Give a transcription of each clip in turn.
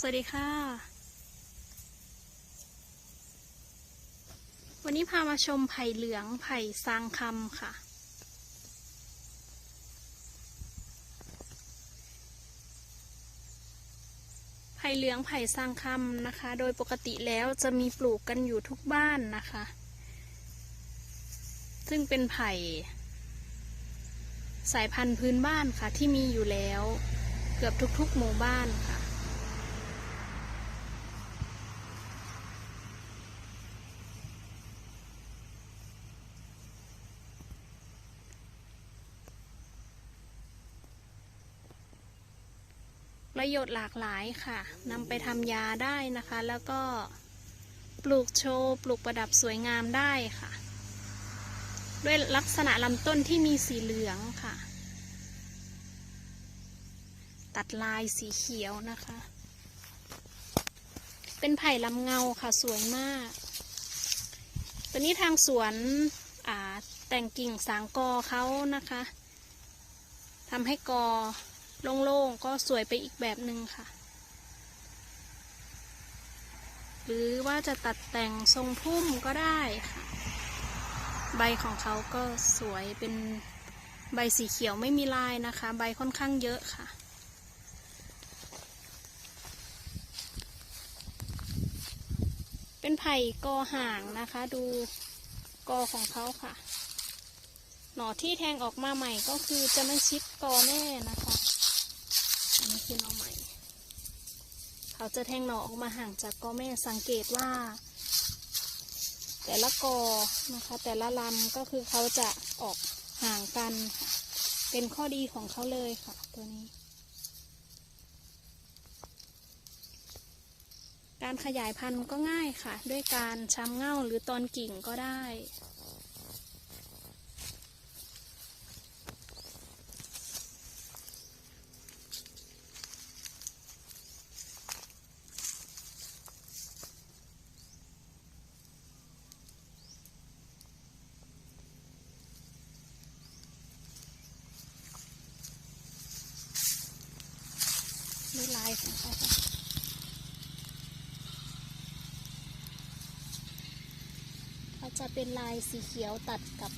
สวัสดีค่ะ วันนี้พามาชมไผ่เหลืองไผ่ซางคำค่ะ ไผ่เหลืองไผ่ซางคำนะคะ โดยปกติแล้วจะมีปลูกกันอยู่ทุกบ้านนะคะ ซึ่งเป็นไผ่สายพันธุ์พื้นบ้านค่ะที่มีอยู่แล้ว เกือบทุกๆหมู่บ้านค่ะ ประโยชน์หลากหลายค่ะนำไปทำยาได้นะคะ แล้วก็ปลูกโชว์ปลูกประดับสวยงามได้ค่ะ ด้วยลักษณะลำต้นที่มีสีเหลืองค่ะ ตัดลายสีเขียวนะคะ เป็นไผ่ลำเงาค่ะสวยมากตัวนี้ทางสวนแต่งกิ่งสางกอเขานะคะทำให้กอ โล่งๆ ก็สวยไปอีกแบบหนึ่งค่ะ หรือว่าจะตัดแต่งทรงพุ่มก็ได้ค่ะ ใบของเขาก็สวยเป็นใบสีเขียวไม่มีลายนะคะ ใบค่อนข้างเยอะค่ะเป็นไผ่กอห่างนะคะ ดูกอของเขาค่ะ หน่อที่แทงออกมาใหม่ก็คือจะไม่ชิดกอแม่นะคะ อันนี้คือหน่อใหม่ เขาจะแทงหน่อออกมาห่างจากกอแม่สังเกตว่า แต่ละกอนะคะ แต่ละลำก็คือเขาจะออกห่างกันค่ะเป็นข้อดีของเขาเลยค่ะตัวนี้ การขยายพันธุ์ก็ง่ายค่ะ ด้วยการช้ำเง่าหรือตอนกิ่งก็ได้ายเขาจะเป็นลายสีเขียวตัดกับ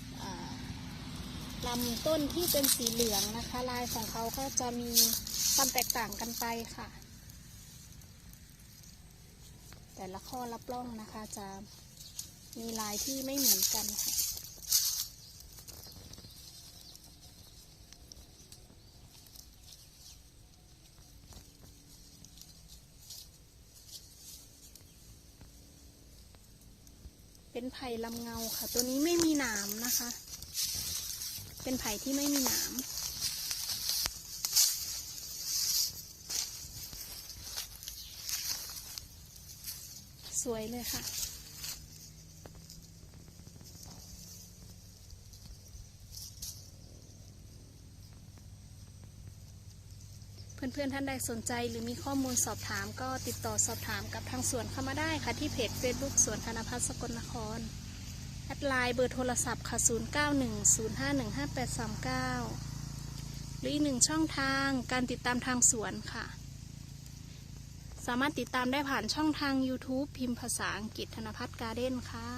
ลำต้นที่เป็นสีเหลืองนะคะ ลายของเขาก็จะมีความแตกต่างกันไปค่ะ แต่ละข้อรับร่องนะคะจะมีลายที่ไม่เหมือนกันค่ะ เป็นไผ่ลำเงาค่ะ ตัวนี้ไม่มีหนามนะคะ เป็นไผ่ที่ไม่มีหนามสวยเลยค่ะ เพื่อนๆท่านใดสนใจหรือมีข้อมูลสอบถามก็ติดต่อสอบถามกับทางสวนเข้ามาได้ค่ะที่เพจ Facebook สวนธนพัฒน์สกลนครแอดไลน์เบอร์โทรศัพท์ค่ะ 0910515839 หรืออีกหนึ่งช่องทางการติดตามทางสวนค่ะ สามารถติดตามได้ผ่านช่องทาง YouTube พิมพ์ภาษาอังกฤษธนพัฒน์การ์เด้นค่ะ